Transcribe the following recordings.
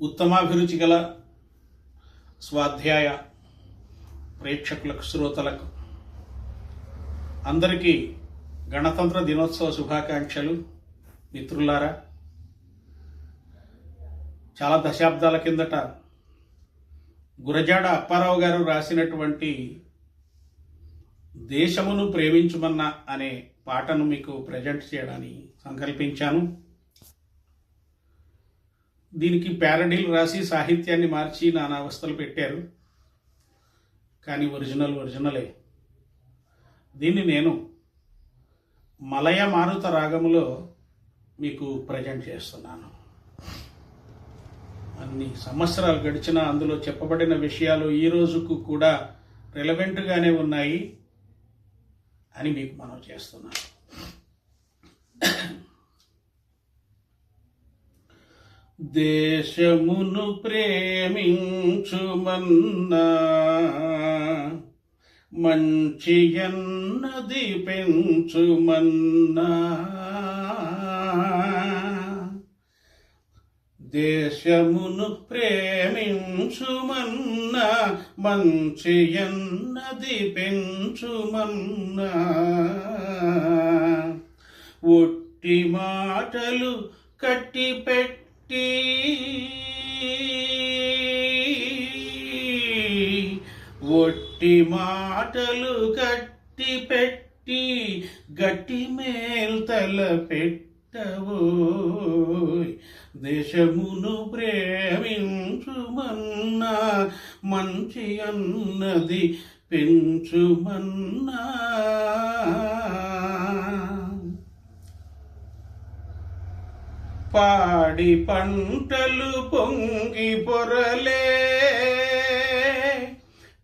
ఉత్తమాభిరుచి గల స్వాధ్యాయ ప్రేక్షకులకు శ్రోతలకు అందరికీ గణతంత్ర దినోత్సవ శుభాకాంక్షలు. మిత్రులారా చాలా దశాబ్దాల కిందట గురజాడ అప్పారావు గారు రాసినటువంటి దేశమును ప్రేమించుమన్న అనే పాటను మీకు ప్రజెంట్ చేయడానికి సంకల్పించాను. దీనికి ప్యారడీలు రాసి సాహిత్యాన్ని మార్చి నానా అవస్థలు పెట్టారు. కానీ ఒరిజినల్ ఒరిజినలే. దీన్ని నేను మలయ మారుత రాగములో మీకు ప్రజెంట్ చేస్తున్నాను. అన్ని సంవత్సరాలు గడిచిన అందులో చెప్పబడిన విషయాలు ఈ రోజుకు కూడా రిలవెంట్గానే ఉన్నాయి అని మీకు మనం చేస్తున్నాను. దేశమును ప్రేమించుమన్నా మంచి ఎన్నది పెంచుమన్నా దేశమును ప్రేమించుమన్నా మంచి ఎన్నది పెంచుమన్నా ఒట్టి మాటలు కట్టి పెట్టి ఒట్టి మాటలు కట్టి పెట్టి గట్టి మేల్తల పెట్టవోయ్ దేశమును ప్రేమించుమన్నా మంచి అన్నది పెంచుమన్నా. పాడి పంటలు పొంగి పొరలే.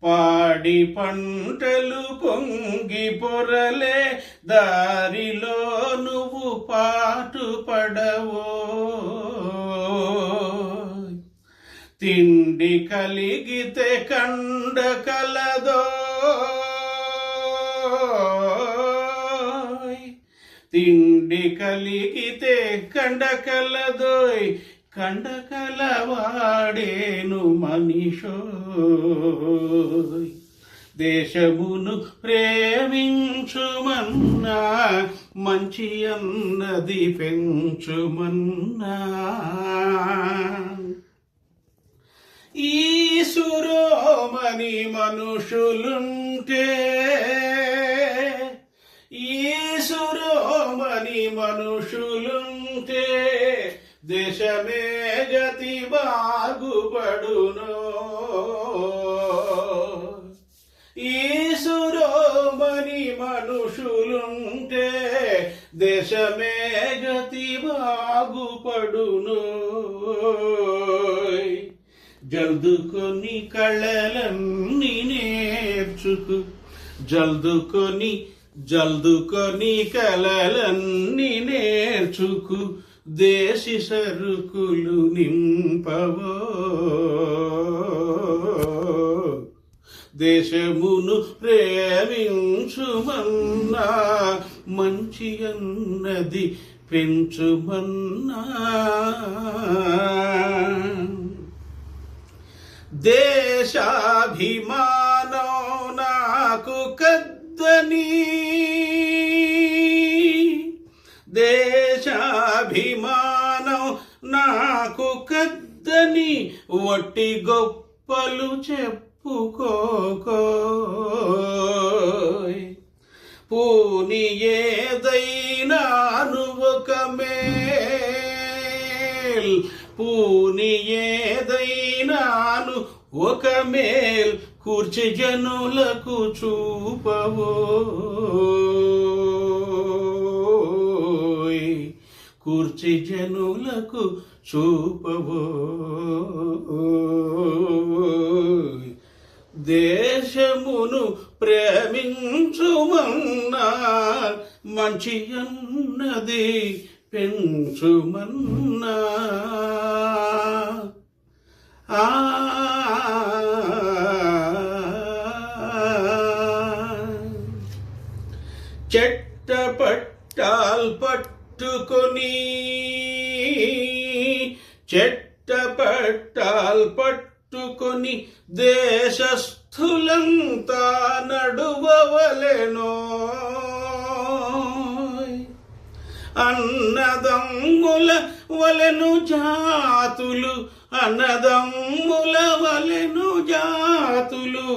పాడి పంటలు పొంగి పొరలే. దారిలో నువ్వు పాటు పడవో. తిండి కలిగితే కండ కలదో. తిండి కలిగితే కండకలదోయ్ కండకలవాడేను మనిషో. దేశమును ప్రేమించుమన్నా మంచి అన్నది పెంచుమన్నా. ఈసురోమని మనుషులుంటే మనుషులుంటే దేశమే గతి బాగుపడును. ఈసురోమని మనుషులుంటే దేశమే గతి బాగుపడును. జల్దుకొని కళలన్నీ నేర్చుకు జల్దుకొని జల్దుకొని కలలన్నీ నేర్చుకు దేశి సరుకులు నింపవో. దేశమును ప్రేమించుమన్నా మంచి అన్నది పెంచుమన్నా. దేశాభిమానం నాకు కద్దని దేశాభిమానం నాకు కద్దని ఒట్టి గొప్పలు చెప్పుకోకో. పూని ఏదైనాను ఒక మేల్. పూని ఏదైనాను ఒక మేల్. కూర్చి జనులకు చూపవో. కూర్చి జనులకు చూపవో. దేశమును ప్రేమించుమన్నా మంచి అన్నది పెంచుమన్నా ఆ చెట్టపట్టాల్ పట్టుకొని చెట్టపట్టాల్ పట్టుకొని దేశస్థులంతా నడువవలెనో. అన్నదమ్ముల వలెను జాతులు అన్నదమ్ముల వలెను జాతులు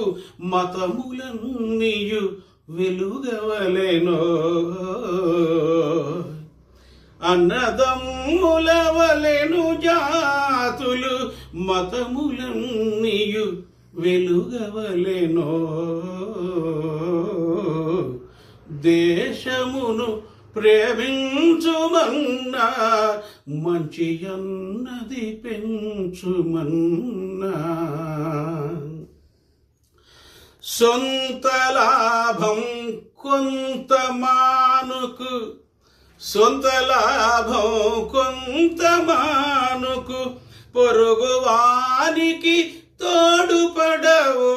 మతములన్నీయు వెలుగవలెనో అన్నదమ్ములవలెను జాతులు మతములన్నీయు వెలుగవలెనో. దేశమును ప్రేమించుమన్నా మంచి అన్నది పెంచుమన్నా. సొంత లాభం కొంత మానుకు సొంత లాభం కొంత మానుకు పొరుగువానికి తోడుపడవు.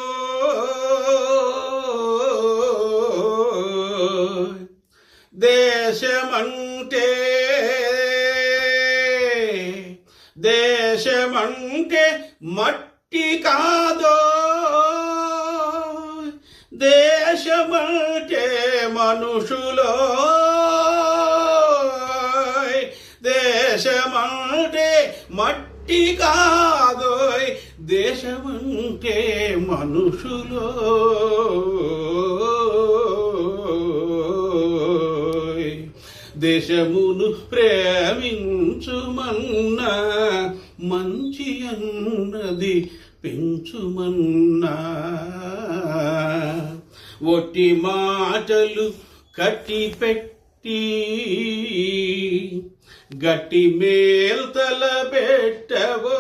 దేశమంటే దేశమంటే మట్టి కా దేశమంటే మనుషులో దేశమంటే మట్టి కాదోయ్. దేశమంటే మనుషులో దేశమును ప్రేమించుమన్నా మంచి అన్నది పెంచుమన్నా. ఒట్టి మాటలు కట్టి పెట్టి గట్టి మేల్తల పెట్టవో